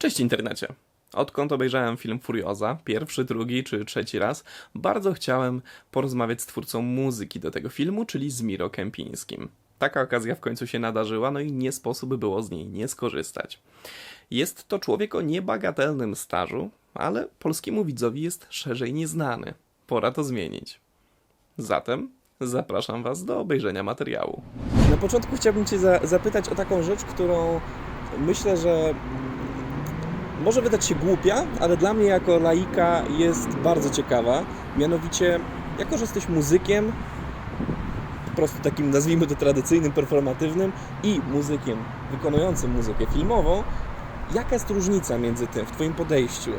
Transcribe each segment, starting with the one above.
Cześć internecie! Odkąd obejrzałem film Furioza, pierwszy, drugi czy trzeci raz, bardzo chciałem porozmawiać z twórcą muzyki do tego filmu, czyli z Miro Kępińskim. Taka okazja w końcu się nadarzyła, no i nie sposób było z niej nie skorzystać. Jest to człowiek o niebagatelnym stażu, ale polskiemu widzowi jest szerzej nieznany. Pora to zmienić. Zatem zapraszam Was do obejrzenia materiału. Na początku chciałbym Cię za, zapytać o taką rzecz, którą myślę, że może wydać się głupia, ale dla mnie jako laika jest bardzo ciekawa. Mianowicie, jako że jesteś muzykiem, po prostu takim nazwijmy to tradycyjnym, performatywnym i muzykiem wykonującym muzykę filmową, jaka jest różnica między tym w Twoim podejściu?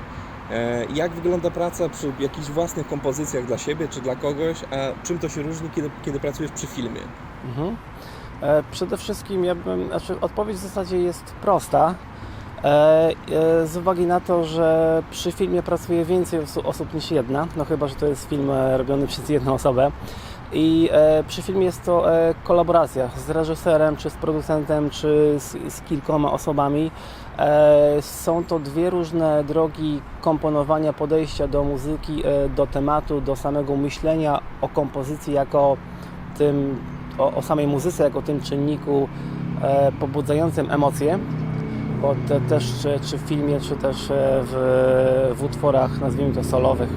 E, Jak wygląda praca przy jakichś własnych kompozycjach dla siebie czy dla kogoś, a czym to się różni, kiedy, kiedy pracujesz przy filmie? Mhm. E, Przede wszystkim ja bym, znaczy odpowiedź w zasadzie jest prosta. E, e, Z uwagi na to, że przy filmie pracuje więcej osób niż jedna, no chyba, że to jest film e, robiony przez jedną osobę. I e, przy filmie jest to e, kolaboracja z reżyserem, czy z producentem, czy z, z kilkoma osobami. E, Są to dwie różne drogi komponowania, podejścia do muzyki, e, do tematu, do samego myślenia o kompozycji jako tym, o, o samej muzyce jako tym czynniku e, pobudzającym emocje, bo te, też czy, czy w filmie, czy też e, w, w utworach, nazwijmy to solowych,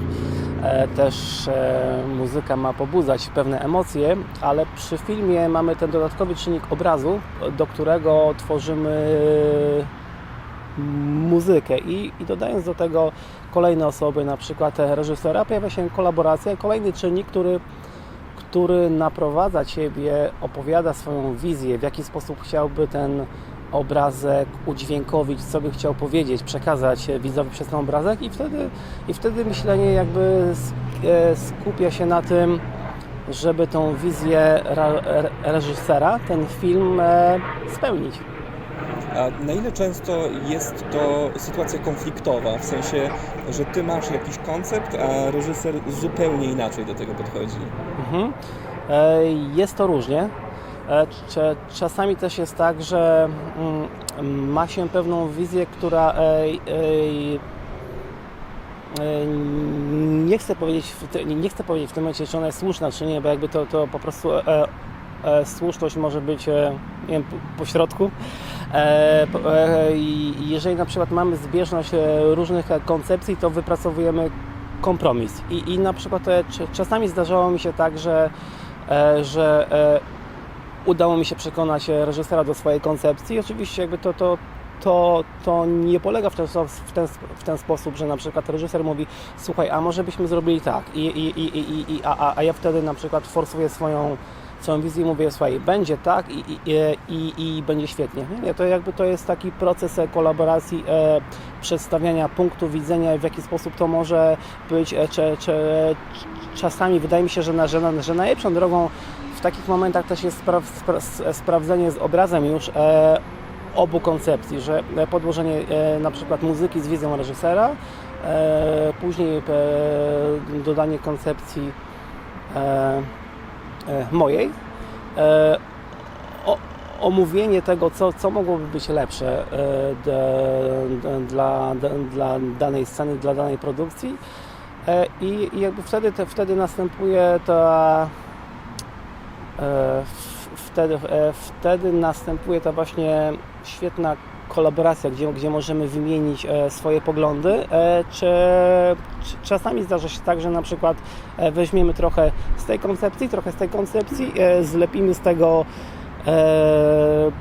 e, też e, muzyka ma pobudzać pewne emocje, ale przy filmie mamy ten dodatkowy czynnik obrazu, do którego tworzymy muzykę. I, i dodając do tego kolejne osoby, na przykład reżysera, pojawia się kolaboracja, kolejny czynnik, który który naprowadza Ciebie, opowiada swoją wizję, w jaki sposób chciałby ten obrazek udźwiękowić, co by chciał powiedzieć, przekazać widzowi przez ten obrazek i wtedy, i wtedy myślenie jakby e, skupia się na tym, żeby tą wizję ra- re- reżysera, ten film e, spełnić. A na ile często jest to sytuacja konfliktowa, w sensie, że ty masz jakiś koncept, a reżyser zupełnie inaczej do tego podchodzi? Mhm. E, Jest to różnie. E, Czasami też jest tak, że mm, ma się pewną wizję, która e, e, nie chcę powiedzieć, nie chcę powiedzieć w tym momencie, czy ona jest słuszna, czy nie, bo jakby to, to po prostu słuszność może być nie wiem, po- środku. Jeżeli na przykład mamy zbieżność różnych koncepcji, to wypracowujemy kompromis. I, i na przykład cz- czasami zdarzało mi się tak, że, że udało mi się przekonać e, reżysera do swojej koncepcji. Oczywiście jakby to, to, to, to nie polega w ten, w, ten, w ten sposób, że na przykład reżyser mówi słuchaj, a może byśmy zrobili tak i, i, i, i, i a, a, a ja wtedy na przykład forsuję swoją swoją wizję i mówię, słuchaj, będzie tak i, i, i, i będzie świetnie. Nie, to jakby to jest taki proces e, kolaboracji, e, przedstawiania punktu widzenia, w jaki sposób to może być. E, czy, czy, czasami wydaje mi się, że, na, że, na, że najlepszą drogą takich momentach też jest spra, spra, sprawdzenie z obrazem już e, obu koncepcji, że e, podłożenie e, na przykład muzyki z wizją reżysera, e, później e, dodanie koncepcji e, e, mojej, e, o, omówienie tego, co, co mogłoby być lepsze e, de, dla, de, dla danej sceny, dla danej produkcji. E, i, jakby wtedy, te, wtedy następuje ta wtedy, e, wtedy następuje ta właśnie świetna kolaboracja, gdzie, gdzie możemy wymienić e, swoje poglądy, e, czy, czy czasami zdarza się tak, że na przykład e, weźmiemy trochę z tej koncepcji, trochę z tej koncepcji, e, zlepimy z tego e,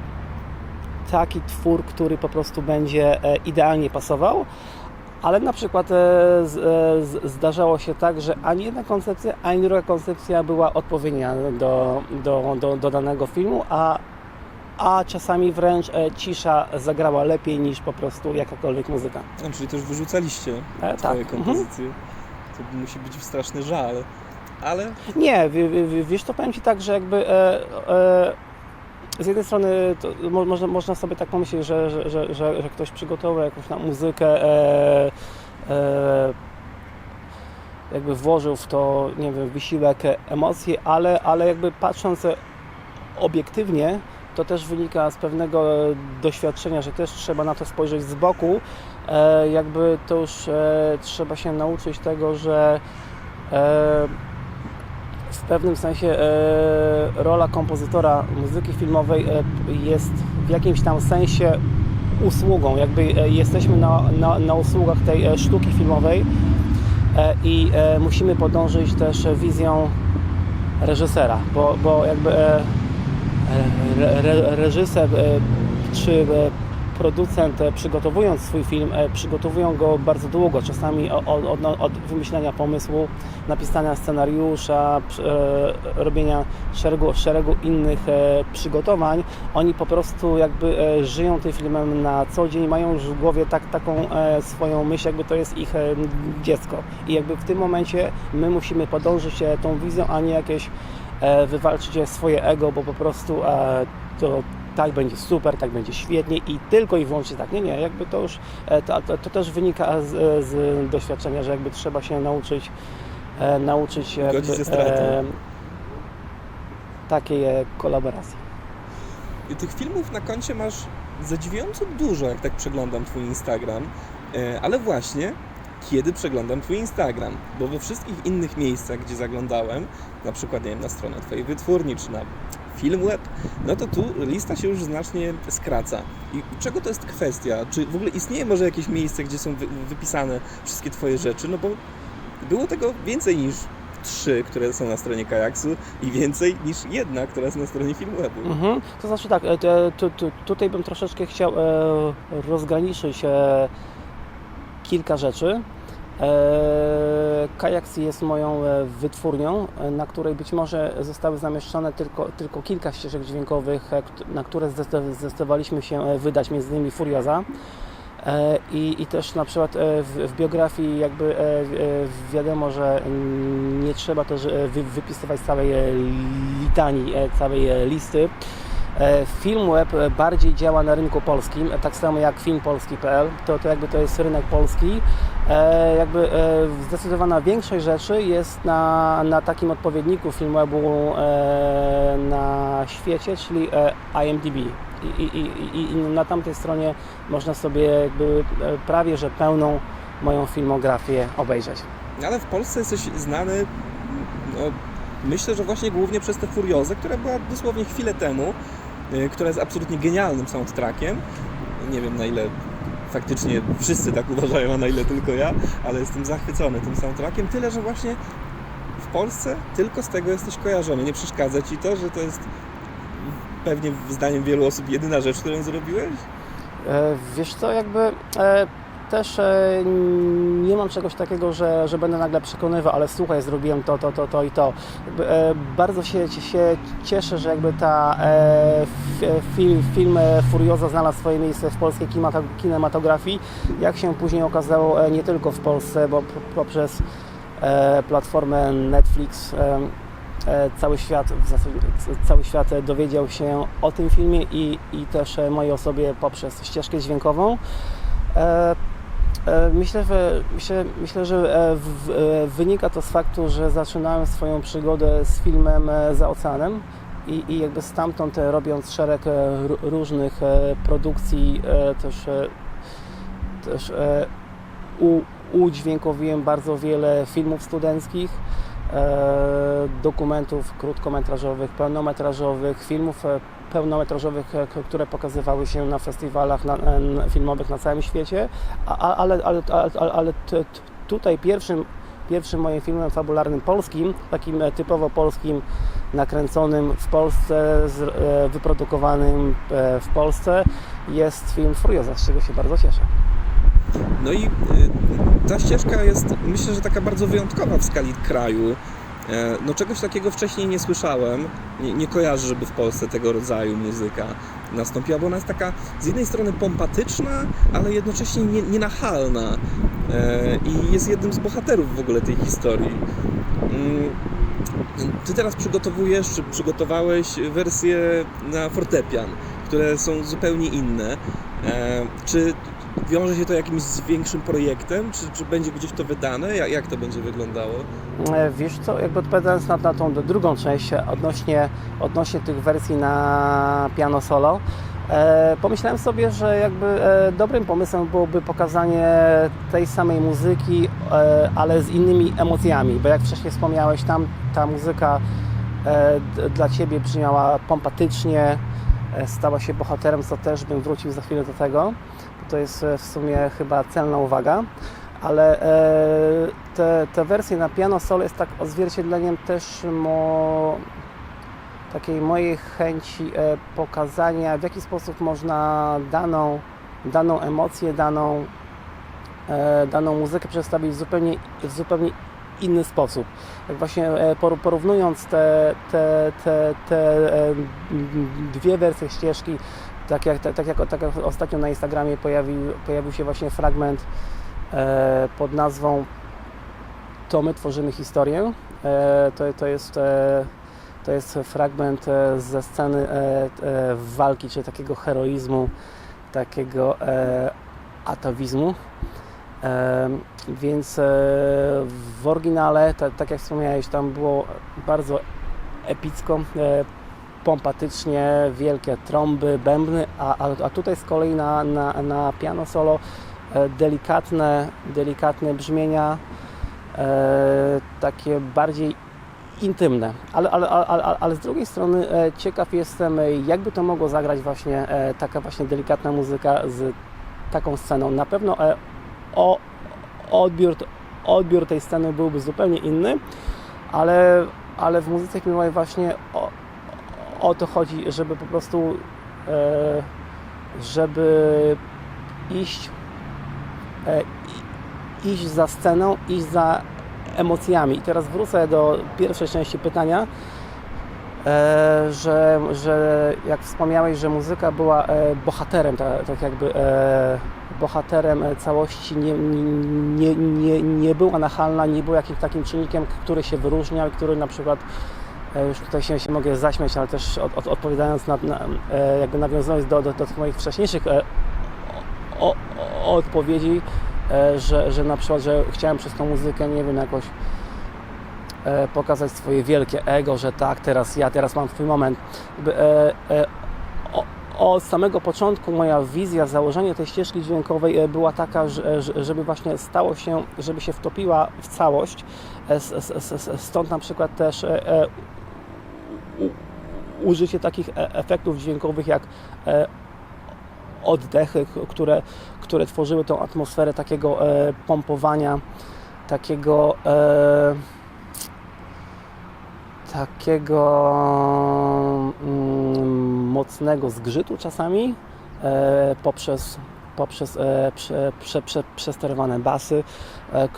taki twór, który po prostu będzie e, idealnie pasował. Ale na przykład e, e, zdarzało się tak, że ani jedna koncepcja, ani druga koncepcja była odpowiednia do, do, do, do danego filmu, a, a czasami wręcz e, cisza zagrała lepiej niż po prostu jakakolwiek muzyka. A, czyli też wyrzucaliście E, twoje tak. Mhm. kompozycje. To musi być straszny żal. Ale Nie, w, w, wiesz, to powiem Ci tak, że jakby e, e, z jednej strony mo, można, można sobie tak pomyśleć, że, że, że, że, ktoś przygotował jakąś muzykę, e, e, jakby włożył w to, nie wiem, wysiłek, e, emocje, ale, ale jakby patrząc obiektywnie, to też wynika z pewnego doświadczenia, że też trzeba na to spojrzeć z boku. E, jakby to już e, trzeba się nauczyć tego, że e, w pewnym sensie e, rola kompozytora muzyki filmowej e, jest w jakimś tam sensie usługą. Jakby e, jesteśmy na, na, na usługach tej sztuki filmowej i musimy podążyć też wizją reżysera, bo, bo jakby re, re, reżyser czy producent e, przygotowując swój film, e, przygotowują go bardzo długo, czasami o- o- od, od wymyślenia pomysłu, napisania scenariusza, e, robienia szeregu, szeregu innych przygotowań. Oni po prostu jakby żyją tym filmem na co dzień, mają już w głowie tak, taką swoją myśl, jakby to jest ich dziecko. I jakby w tym momencie my musimy podążyć tą wizją, a nie jakieś wywalczyć swoje ego, bo po prostu to tak będzie super, tak będzie świetnie i tylko i wyłącznie tak. Nie, nie, jakby to już, e, to, to, to też wynika z, e, z doświadczenia, że jakby trzeba się nauczyć e, nauczyć się stratą. takiej e, kolaboracji. I tych filmów na koncie masz zadziwiająco dużo, jak tak przeglądam Twój Instagram. E, Ale właśnie, kiedy przeglądam Twój Instagram? Bo we wszystkich innych miejscach, gdzie zaglądałem, na przykład, nie wiem, na stronę Twojej wytwórni, czy na Filmweb, no to tu lista się już znacznie skraca. I czego to jest kwestia? Czy w ogóle istnieje może jakieś miejsce, gdzie są wy- wypisane wszystkie Twoje rzeczy? No bo było tego więcej niż trzy, które są na stronie Kajaksu i więcej niż jedna, która jest na stronie Filmwebu. Mhm. To znaczy tak, e, tutaj bym troszeczkę chciał e, rozgraniczyć e, kilka rzeczy. E, Kajaks jest moją e, wytwórnią, e, na której być może zostały zamieszczone tylko, tylko kilka ścieżek dźwiękowych, na które zdecydow- zdecydowaliśmy się wydać, między innymi Furioza. I, I też na przykład w, w biografii jakby wiadomo, że nie trzeba też wy, wypisywać całej litanii, całej listy. Filmweb e, bardziej działa na rynku polskim, tak samo jak filmpolski.pl, to, to jakby to jest rynek polski. E, Jakby e, zdecydowana większość rzeczy jest na, na takim odpowiedniku Filmwebu e, na świecie, czyli IMDb. I, i, i, I na tamtej stronie można sobie jakby prawie że pełną moją filmografię obejrzeć. Ale w Polsce jesteś znany, no, myślę, że właśnie głównie przez tę Furiozę, która była dosłownie chwilę temu, która jest absolutnie genialnym soundtrackiem. Nie wiem na ile faktycznie wszyscy tak uważają, a na ile tylko ja, ale jestem zachwycony tym soundtrackiem. Tyle, że właśnie w Polsce tylko z tego jesteś kojarzony. Nie przeszkadza Ci to, że to jest pewnie zdaniem wielu osób jedyna rzecz, którą zrobiłeś? E, Wiesz co, jakby e, też e, nie mam czegoś takiego, że, że będę nagle przekonywał, ale słuchaj, zrobiłem to, to, to, to i to. E, bardzo się, się cieszę, że jakby ta e, film, film Furioza znalazł swoje miejsce w polskiej kinematografii. Jak się później okazało, nie tylko w Polsce, bo poprzez platformę Netflix cały świat, zasadzie cały świat dowiedział się o tym filmie i, i też mojej osobie poprzez ścieżkę dźwiękową. E, Myślę, że, myślę, myślę, że e, e, wynika to z faktu, że zaczynałem swoją przygodę z filmem Za Oceanem i, i jakby stamtąd robiąc szereg ró- różnych produkcji też, też u, udźwiękowiłem bardzo wiele filmów studenckich, dokumentów krótkometrażowych, pełnometrażowych, filmów pełnometrażowych, e, które pokazywały się na festiwalach e, filmowych na całym świecie, ale, ale, ale, ale, tutaj pierwszym, pierwszym moim filmem fabularnym polskim, takim e, typowo polskim, nakręconym w Polsce, wyprodukowanym w Polsce jest film Furioza, z czego się bardzo cieszę. No i ta ścieżka jest, myślę, że taka bardzo wyjątkowa w skali kraju. E, No czegoś takiego wcześniej nie słyszałem. Nie, nie kojarzę, żeby w Polsce tego rodzaju muzyka nastąpiła, bo ona jest taka z jednej strony pompatyczna, ale jednocześnie nie, nienachalna. E, I jest jednym z bohaterów w ogóle tej historii. Mm, Ty teraz przygotowujesz, czy przygotowałeś wersje na fortepian, które są zupełnie inne. E, Czy wiąże się to jakimś z większym projektem? Czy, czy będzie gdzieś to wydane? Jak, jak to będzie wyglądało? E, Wiesz co, jakby odpowiadając na, na tą drugą część e, odnośnie, odnośnie tych wersji na piano solo, e, pomyślałem sobie, że jakby e, dobrym pomysłem byłoby pokazanie tej samej muzyki, e, ale z innymi emocjami, bo jak wcześniej wspomniałeś, tam ta muzyka e, dla Ciebie brzmiała pompatycznie, e, stała się bohaterem, co też bym wrócił za chwilę do tego. To jest e, w sumie chyba celna uwaga ale e, te, te wersje na piano solo jest tak odzwierciedleniem też mo, takiej mojej chęci e, pokazania, w jaki sposób można daną, daną emocję, daną, daną muzykę przedstawić w zupełnie, w zupełnie inny sposób. Właśnie porównując te, te, te, te dwie wersje ścieżki, tak jak, tak, jak, tak jak ostatnio na Instagramie pojawił, pojawił się właśnie fragment e, pod nazwą To my tworzymy historię. E, to, to, jest, e, to jest fragment e, ze sceny e, e, walki, czy takiego heroizmu, takiego e, atawizmu. E, więc e, w oryginale, ta, tak jak wspomniałeś, tam było bardzo epicko, e, pompatycznie, wielkie trąby, bębny, a, a, a tutaj z kolei na, na, na piano solo e, delikatne, delikatne brzmienia, e, takie bardziej intymne. Ale, ale, ale, ale, z drugiej strony e, ciekaw jestem, e, jakby to mogło zagrać właśnie taka właśnie delikatna muzyka z taką sceną. Na pewno o, odbiór, odbiór tej sceny byłby zupełnie inny, ale, ale w muzyce filmowej właśnie o, o to chodzi, żeby po prostu e, żeby iść e, iść za sceną, iść za emocjami. I teraz wrócę do pierwszej części pytania, e, że, że jak wspomniałeś, że muzyka była bohaterem, ta, tak jakby bohaterem całości, nie, nie, nie, nie była nachalna, nie była jakimś takim czynnikiem, który się wyróżniał, który na przykład już tutaj się, się mogę zaśmiać, ale też od, od, odpowiadając na, na, e, jakby nawiązując do, do, do moich wcześniejszych e, o, o, odpowiedzi, e, że, że na przykład, że chciałem przez tą muzykę, nie wiem, jakoś e, pokazać swoje wielkie ego, że tak, teraz ja, teraz mam twój moment. E, e, od samego początku moja wizja, założenie tej ścieżki dźwiękowej e, była taka, że, że- żeby właśnie stało się, żeby się wtopiła w całość. E, Stąd na przykład też e, e, użycie takich e- efektów dźwiękowych jak e, oddechy, które, które tworzyły tą atmosferę takiego e, pompowania, takiego takiego mm, mocnego zgrzytu czasami poprzez poprzez e, prze, prze, prze, przesterowane basy, e,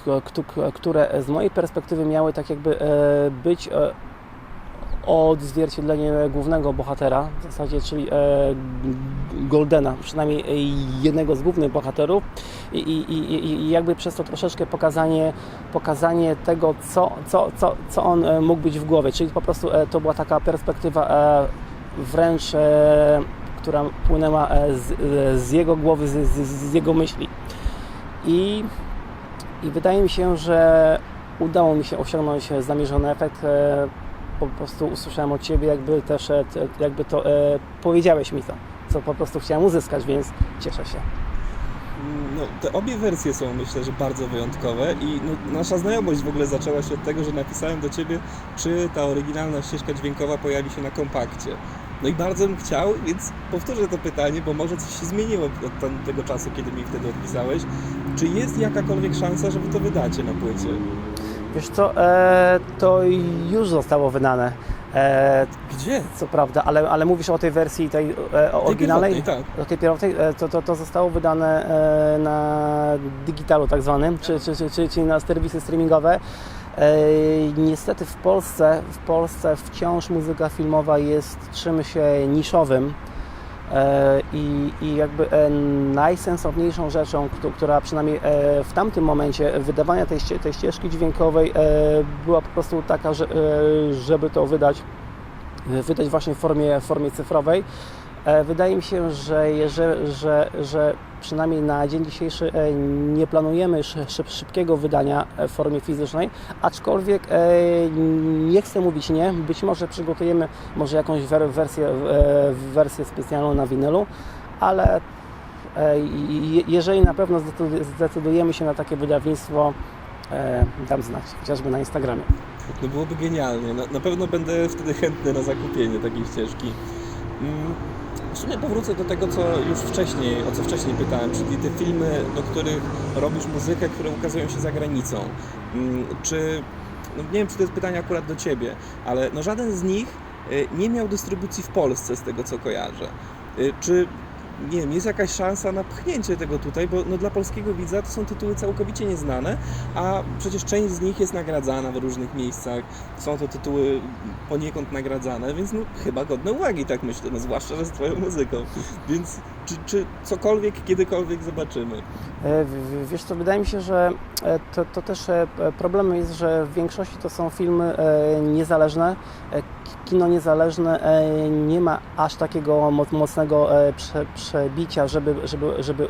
które z mojej perspektywy miały tak jakby e, być odzwierciedlenie głównego bohatera, w zasadzie, czyli e, Goldena, przynajmniej e, jednego z głównych bohaterów i, i, i, jakby przez to troszeczkę pokazanie, pokazanie tego, co, co, co, co on e, mógł być w głowie, czyli po prostu to była taka perspektywa wręcz, która płynęła z, z jego głowy, z, z jego myśli. I, I wydaje mi się, że udało mi się osiągnąć zamierzony efekt. Po prostu usłyszałem od Ciebie, jakby też te- jakby to e, powiedziałeś mi to, co po prostu chciałem uzyskać, więc cieszę się. No, te obie wersje są myślę, że bardzo wyjątkowe i no, nasza znajomość w ogóle zaczęła się od tego, że napisałem do Ciebie, czy ta oryginalna ścieżka dźwiękowa pojawi się na kompakcie. No i bardzo bym chciał, więc powtórzę to pytanie, bo może coś się zmieniło od tego czasu, kiedy mi wtedy odpisałeś. Czy jest jakakolwiek szansa, że Wy to wydacie na płycie? Wiesz co, e, to już zostało wydane, e, Gdzie? co prawda, ale, ale mówisz o tej wersji tej e, oryginalnej? tak. Do tej pierwotnej, to, to, to zostało wydane na digitalu tak zwanym, czy, czy, czy, czy, czyli na serwisy streamingowe. Niestety w Polsce, w Polsce wciąż muzyka filmowa jest czymś niszowym i, i jakby e, najsensowniejszą rzeczą, któ- która przynajmniej e, w tamtym momencie wydawania tej, tej ścieżki dźwiękowej e, była po prostu taka, że, e, żeby to wydać, wydać właśnie w formie, w formie cyfrowej. E, Wydaje mi się, że, że, że, że przynajmniej na dzień dzisiejszy e, nie planujemy szy- szyb, szybkiego wydania e, w formie fizycznej, aczkolwiek e, nie chcę mówić nie, być może przygotujemy może jakąś wer- wersję, e, wersję specjalną na winylu, ale e, je- jeżeli na pewno zdecydu- zdecydujemy się na takie wydawnictwo, e, dam znać, chociażby na Instagramie. No byłoby genialnie. Na, na pewno będę wtedy chętny na zakupienie takiej ścieżki. W sumie powrócę do tego, co już wcześniej, o co wcześniej pytałem, czyli te filmy, do których robisz muzykę, które ukazują się za granicą. Mm, Czy, no nie wiem, czy to jest pytanie akurat do Ciebie, ale no żaden z nich y, nie miał dystrybucji w Polsce, z tego co kojarzę. Y, Czy nie wiem, jest jakaś szansa na pchnięcie tego tutaj, bo no, dla polskiego widza to są tytuły całkowicie nieznane, a przecież część z nich jest nagradzana w różnych miejscach. Są to tytuły poniekąd nagradzane, więc no, chyba godne uwagi, tak myślę, no, zwłaszcza, że z Twoją muzyką. Więc czy, czy cokolwiek, kiedykolwiek zobaczymy? E, Wiesz co, wydaje mi się, że e, to, to też e, problemem jest, że w większości to są filmy niezależne. Ki- Kino niezależne e, nie ma aż takiego moc- mocnego e, prze, przebicia, żeby, żeby, żeby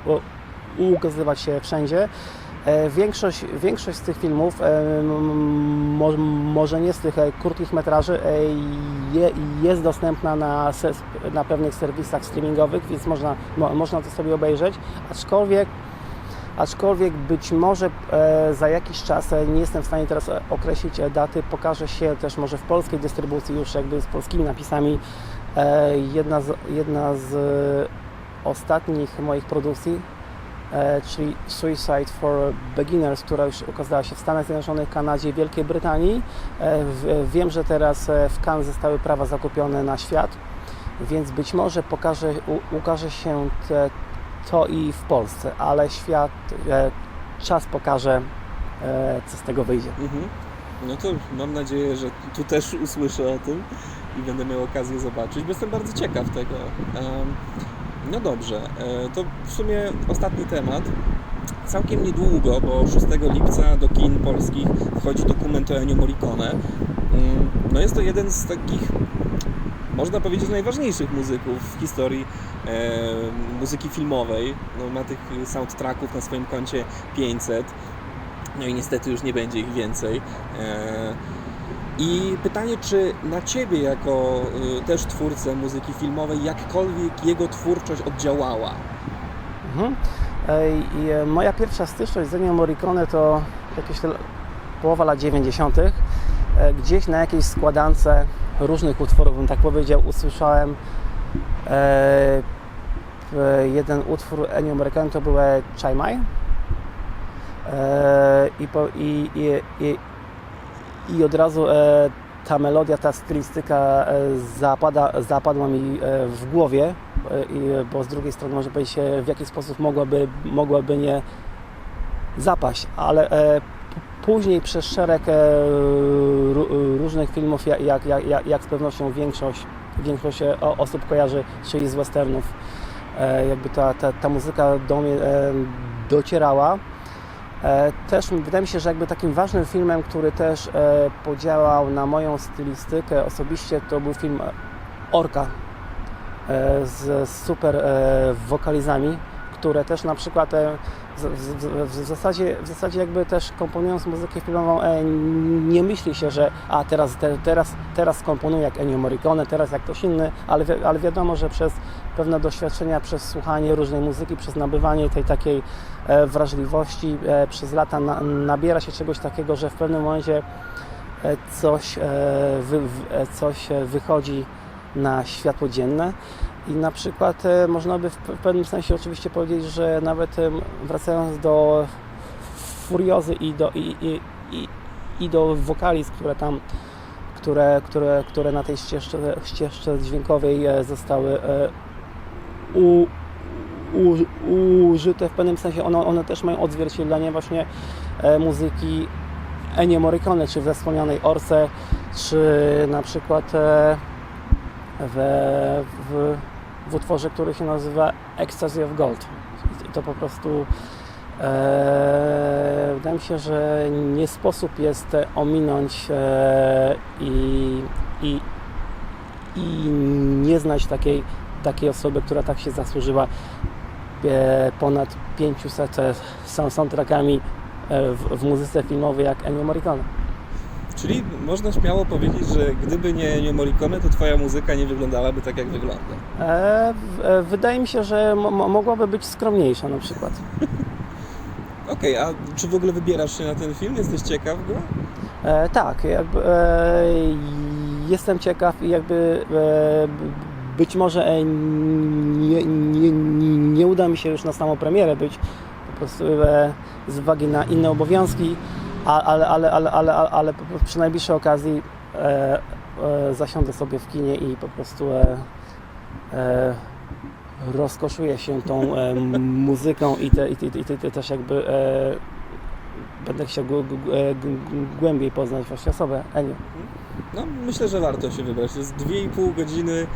ukazywać się wszędzie. E, Większość, większość z tych filmów, może nie z tych krótkich metraży, je, jest dostępna na, na pewnych serwisach streamingowych, więc można, mo, można to sobie obejrzeć. Aczkolwiek Aczkolwiek być może e, za jakiś czas, e, nie jestem w stanie teraz e, określić daty, pokaże się też może w polskiej dystrybucji już jakby z polskimi napisami jedna, z, jedna z ostatnich moich produkcji, czyli Suicide for Beginners, która już ukazała się w Stanach Zjednoczonych, Kanadzie, Wielkiej Brytanii. Wiem, że teraz w Cannes zostały prawa zakupione na świat, więc być może pokaże, u, ukaże się te, to i w Polsce, ale świat, e, czas pokaże, e, co z tego wyjdzie. Mhm. No to mam nadzieję, że tu też usłyszę o tym i będę miał okazję zobaczyć, bo jestem bardzo ciekaw tego. No dobrze, e, to w sumie ostatni temat. Całkiem niedługo, bo 6 lipca do kin polskich wchodzi dokument o Ennio. Mm, No jest to jeden z takich, można powiedzieć, najważniejszych muzyków w historii e, muzyki filmowej. No, ma tych soundtracków na swoim koncie 500. No i niestety już nie będzie ich więcej. E, I pytanie, czy na Ciebie jako y, też twórcę muzyki filmowej jakkolwiek jego twórczość oddziałała? Mhm. E, moja pierwsza styczność z Ennio Morricone to jakieś połowa lat 90. E, Gdzieś na jakiejś składance różnych utworów, bym tak powiedział, usłyszałem e, jeden utwór Ennio Morricone to był Chai. E, i, po, i, i, i, od razu e, ta melodia, ta stylistyka e, zapada, zapadła mi e, w głowie, e, bo z drugiej strony może powiedzieć, w jaki sposób mogłaby, mogłaby nie zapaść, ale e, później przez szereg e, ró- różnych filmów, jak, jak, jak, z pewnością większość, większość e, osób kojarzy, czyli z westernów, e, jakby ta, ta, ta muzyka do mnie e, docierała. E, Też wydaje mi się, że jakby takim ważnym filmem, który też e, podziałał na moją stylistykę osobiście, to był film Orka e, z super e, wokalizami, które też na przykład e, w, zasadzie, w zasadzie jakby też komponując muzykę filmową e, nie myśli się, że a teraz, te, teraz, teraz komponuję jak Ennio Morricone, teraz jak ktoś inny, ale, wi- ale wiadomo, że przez pewne doświadczenia, przez słuchanie różnej muzyki, przez nabywanie tej takiej e, wrażliwości e, przez lata na, nabiera się czegoś takiego, że w pewnym momencie coś, wy, coś wychodzi na światło dzienne i na przykład e, można by w, pewnym sensie oczywiście powiedzieć, że nawet wracając do furiozy i do, i, i, i, i do wokaliz, które tam które, które, które na tej ścieżce, ścieżce dźwiękowej e, zostały e, u, u, użyte w pewnym sensie, one, one też mają odzwierciedlenie właśnie muzyki Ennio Morricone, czy we wspomnianej Orce, czy na przykład we, w, w utworze, który się nazywa Ecstasy of Gold. I to po prostu e, wydaje mi się, że nie sposób jest ominąć e, i, i, i nie znać takiej takiej osoby, która tak się zasłużyła e, ponad 500 e, soundtrackami e, w, w muzyce filmowej jak Ennio Morricone. Czyli można śmiało powiedzieć, że gdyby nie Ennio Morricone, to twoja muzyka nie wyglądałaby tak, jak wygląda. E, w- e, wydaje mi się, że mo- mo- mogłaby być skromniejsza na przykład. Okej, a czy w ogóle wybierasz się na ten film? Jesteś ciekaw go? E, tak, jakby, e, jestem ciekaw i jakby e, być może e, nie, nie, nie, nie uda mi się już na samą premierę być po prostu z uwagi na inne obowiązki, ale, ale, ale, ale, ale, przy najbliższej okazji e, e, zasiądę sobie w kinie i po prostu e, e, rozkoszuję się tą e, muzyką i, te, i, te, i te, te też jakby e, będę chciał e, głębiej poznać właśnie osobę Eniu. No, myślę, że warto się wybrać. To jest 2,5 godziny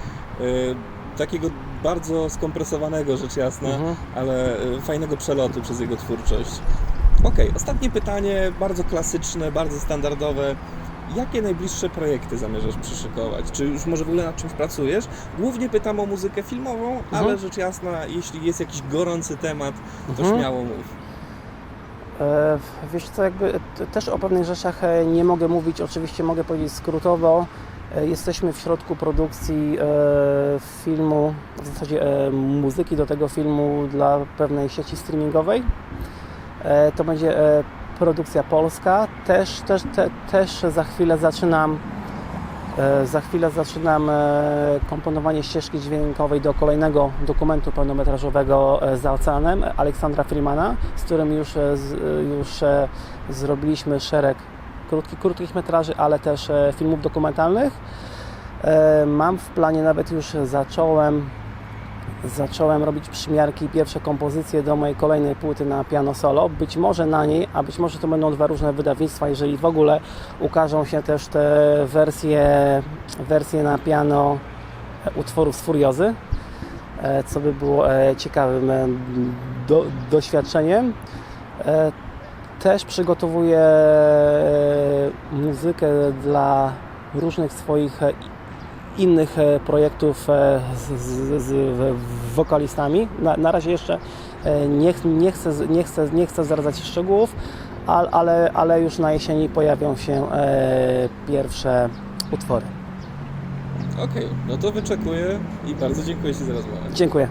y, takiego bardzo skompresowanego, rzecz jasna, Mhm. ale y, fajnego przelotu przez jego twórczość. Okej, ostatnie pytanie, bardzo klasyczne, bardzo standardowe. Jakie najbliższe projekty zamierzasz przyszykować? Czy już może w ogóle nad czymś pracujesz? Głównie pytam o muzykę filmową, ale rzecz jasna, jeśli jest jakiś gorący temat, to Mhm. śmiało mów. E, Wiesz co, jakby t- też o pewnych rzeczach e, nie mogę mówić, oczywiście mogę powiedzieć skrótowo. E, Jesteśmy w środku produkcji e, filmu, w zasadzie e, muzyki do tego filmu dla pewnej sieci streamingowej. E, To będzie e, produkcja polska. Też, też, te, też za chwilę zaczynam e, za chwilę zaczynam komponowanie ścieżki dźwiękowej do kolejnego dokumentu pełnometrażowego za oceanem Aleksandra Freemana, z którym już, już zrobiliśmy szereg krótkich, krótkich metraży, ale też filmów dokumentalnych. Mam w planie, nawet już zacząłem zacząłem robić przymiarki, pierwsze kompozycje do mojej kolejnej płyty na piano solo. Być może na niej, a być może to będą dwa różne wydawnictwa, jeżeli w ogóle ukażą się też te wersje, wersje na piano e, utworów z Furiozy, e, co by było e, ciekawym do, doświadczeniem. Też przygotowuję muzykę dla różnych swoich innych e, projektów e, z, z, z wokalistami. Na, na razie jeszcze e, nie, nie, chcę, nie, chcę, nie chcę zdradzać szczegółów, al- ale, ale już na jesieni pojawią się pierwsze utwory. Okej, no to wyczekuję i bardzo dziękuję Ci za rozmowę. Dziękuję.